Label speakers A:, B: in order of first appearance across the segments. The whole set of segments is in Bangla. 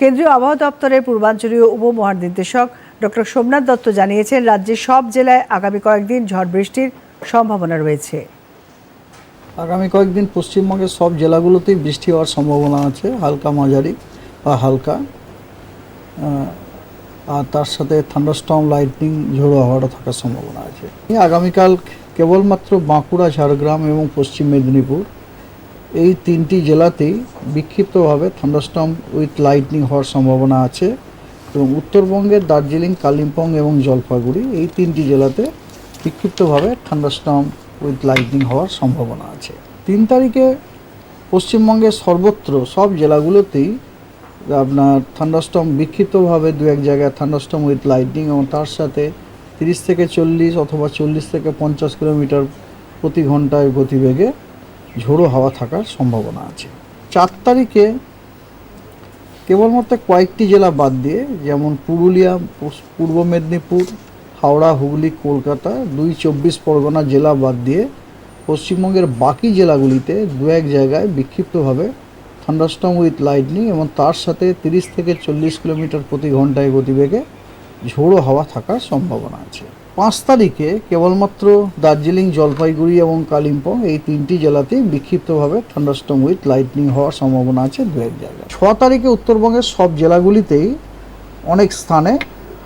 A: কেন্দ্রীয় আবহাওয়া দপ্তরের পূর্বাঞ্চলীয় উপমহানির্দেশক ডক্টর সোমনাথ দত্ত জানিয়েছেন, রাজ্যের সব জেলায় আগামী কয়েকদিন ঝড় বৃষ্টির সম্ভাবনা রয়েছে।
B: আগামী কয়েকদিন পশ্চিমবঙ্গের সব জেলাগুলোতেই বৃষ্টি হওয়ার সম্ভাবনা আছে, হালকা মাঝারি বা হালকা। আর তার সাথে থান্ডারস্টর্ম লাইটনিং ঝোড়ো হওয়ারও থাকার সম্ভাবনা আছে। আগামীকাল কেবলমাত্র বাঁকুড়া, ঝাড়গ্রাম এবং পশ্চিম মেদিনীপুর এই তিনটি জেলাতেই বিক্ষিপ্তভাবে থান্ডারস্টর্ম উইথ লাইটনিং হওয়ার সম্ভাবনা আছে এবং উত্তরবঙ্গের দার্জিলিং, কালিম্পং এবং জলপাইগুড়ি এই তিনটি জেলাতে বিক্ষিপ্তভাবে থান্ডারস্টর্ম উইথ লাইটনিং হওয়ার সম্ভাবনা আছে। তিন তারিখে পশ্চিমবঙ্গের সর্বত্র সব জেলাগুলোতেই আপনার থান্ডারস্টর্ম বিক্ষিপ্তভাবে দু এক জায়গায় থান্ডারস্টর্ম উইথ লাইটনিং এবং তার সাথে তিরিশ থেকে চল্লিশ অথবা চল্লিশ থেকে পঞ্চাশ কিলোমিটার প্রতি ঘন্টায় গতিবেগে ঝোড়ো হাওয়া থাকার সম্ভাবনা আছে। চার তারিখে কেবলমাত্র কয়েকটি জেলা বাদ দিয়ে যেমন পুরুলিয়া পূর্ব মেদিনীপুর, হাওড়া, হুগলি, কলকাতা, দুই চব্বিশ পরগনা জেলা বাদ দিয়ে পশ্চিমবঙ্গের বাকি জেলাগুলিতে দু এক জায়গায় বিক্ষিপ্তভাবে থান্ডারস্টর্ম উইথ লাইটনিং এবং তার সাথে তিরিশ থেকে চল্লিশ কিলোমিটার প্রতি ঘন্টায় গতিবেগে ঝোড়ো হাওয়া থাকার সম্ভাবনা আছে। পাঁচ তারিখে কেবলমাত্র দার্জিলিং, জলপাইগুড়ি এবং কালিম্পং এই তিনটি জেলাতেই বিক্ষিপ্তভাবে থান্ডারস্টর্ম উইথ লাইটনিং হওয়ার সম্ভাবনা আছে দু এক জায়গায়। ছ তারিখে উত্তরবঙ্গের সব জেলাগুলিতেই অনেক স্থানে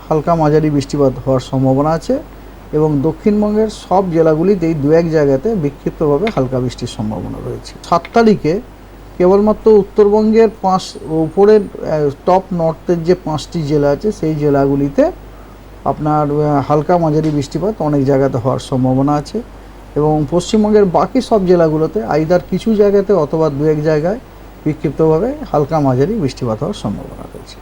B: হালকা মাঝারি বৃষ্টিপাত হওয়ার সম্ভাবনা আছে এবং দক্ষিণবঙ্গের সব জেলাগুলিতেই দু এক জায়গাতে বিক্ষিপ্তভাবে হালকা বৃষ্টির সম্ভাবনা রয়েছে। সাত তারিখে কেবলমাত্র উত্তরবঙ্গের পাঁচ, উপরের টপ নর্থের যে পাঁচটি জেলা আছে সেই জেলাগুলিতে আপনার হালকা মাঝারি বৃষ্টিপাত অনেক জায়গাতে হওয়ার সম্ভাবনা আছে এবং পশ্চিমবঙ্গের বাকি সব জেলাগুলোতে আইদার কিছু জায়গাতে অথবা দু এক জায়গায় বিক্ষিপ্তভাবে হালকা মাঝারি বৃষ্টিপাত হওয়ার সম্ভাবনা রয়েছে।